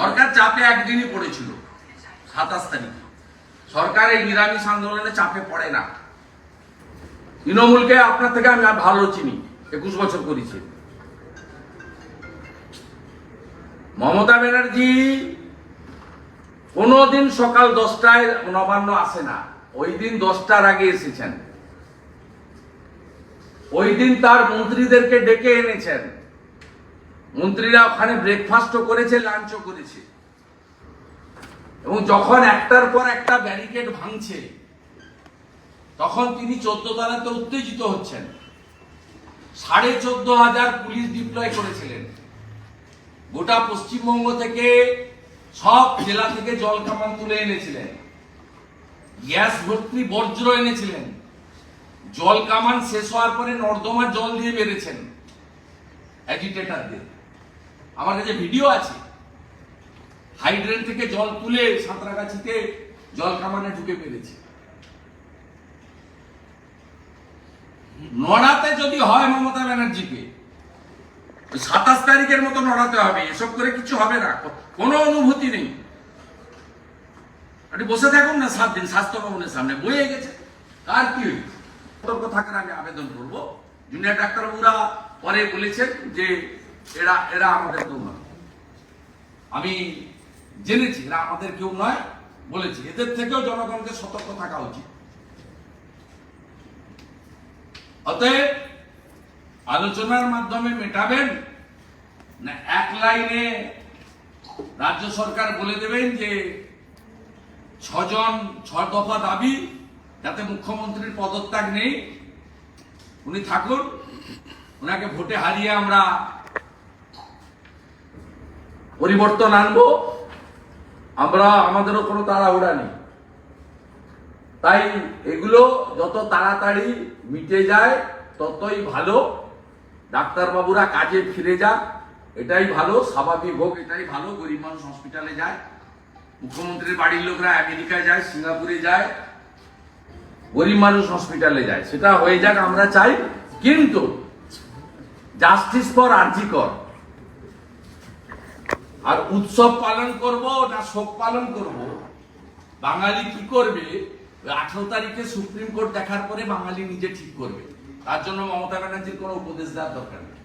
সরকার চাপে একদিনই পড়েছিল, সাতাশ তারিখে। সরকার এই নিরামিষ আন্দোলনে চাপে পড়ে না। তৃণমূলকে আপনার থেকে আমি ভালো চিনি, একুশ বছর করেছি। মমতা ব্যানার্জি কোনোদিন সকাল দশটায় নবান্ন আসে না, ওই দিন দশটার আগে এসেছেন। ওই দিন তার মন্ত্রীদেরকে ডেকে এনেছেন। মন্ত্রীরা ওখানে ব্রেকফাস্টও করেছে লাঞ্চও করেছে। এবং যখন একটার পর একটা ব্যারিকেড ভাঙছে, তখন তিনি চোদ্দ তলাতে উত্তেজিত হচ্ছেন। সাড়ে চোদ্দ হাজার পুলিশ ডিপ্লয় করেছিলেন। গোটা পশ্চিমবঙ্গ থেকে সব জেলা থেকে জল কামান তুলে এনেছিলেন। গ্যাস ভর্তি বর্জ্য এনেছিলেন। জল কামান শেষ হওয়ার পরে নর্দমা জল দিয়ে বেড়েছেন। অ্যাজিটেটারদের আমার কাছে ভিডিও আছে। হাইড্রেন থেকে জল তুলে সাঁতরাগাছিতে জল কামানে ঢুকে পেরেছে নড়াতে যদি হয় মমতা ব্যানার্জিকে, সাতাশ তারিখের মতো নড়াতে হবে, এসব করে কিছু হবে না, কোনো অনুভূতি নেই। আপনি বসে থাকুন না সাত দিন, স্বাস্থ্য ভবনের সামনে বয়ে গেছে। আর কি সতর্ক থাকার আমি আবেদন করব। জুনিয়র ডাক্তারবাবুরা পরে বলেছেন যে এরা এরা আমাদের কেউ নয়। আমি জেনেছি, এরা আমাদের কেউ নয় বলেছি। এদের থেকেও জনগণকে সতর্ক থাকা উচিত। অতএব আলোচনার মাধ্যমে মেটাবেন না, এক লাইনে রাজ্য সরকার বলে দেবেন যে ছজন ছ দফা দাবি যাতে মুখ্যমন্ত্রীর পদত্যাগ নেই। উনি থাকুন ওনাকে ভোটে হারিয়ে আমরা পরিবর্তন আনব। আমরা, আমাদেরও কোনো তাড়াহুড়া নেই। তাই এগুলো যত তাড়াতাড়ি মিটে যায়, ততই ভালো। ডাক্তারবাবুরা কাজে ফিরে যাক এটাই ভালো, স্বাভাবিক হোক, এটাই ভালো, গরিব মানুষ হসপিটালে যায়। মুখ্যমন্ত্রীর বাড়ির লোকরা আমেরিকায় যায়, সিঙ্গাপুরে যায়, গরিব মানুষ হসপিটালে যায়। সেটা হয়ে যাক, আমরা চাই। কিন্তু জাস্টিস ফর আর্জিকর আর উৎসব পালন করব না শোক পালন করব? বাঙালি কি করবে? আঠারো তারিখে সুপ্রিম কোর্ট দেখার পরে বাঙালি নিজে ঠিক করবে। তার জন্য মমতা ব্যানার্জির কোনো উপদেশ দেওয়ার দরকার নেই।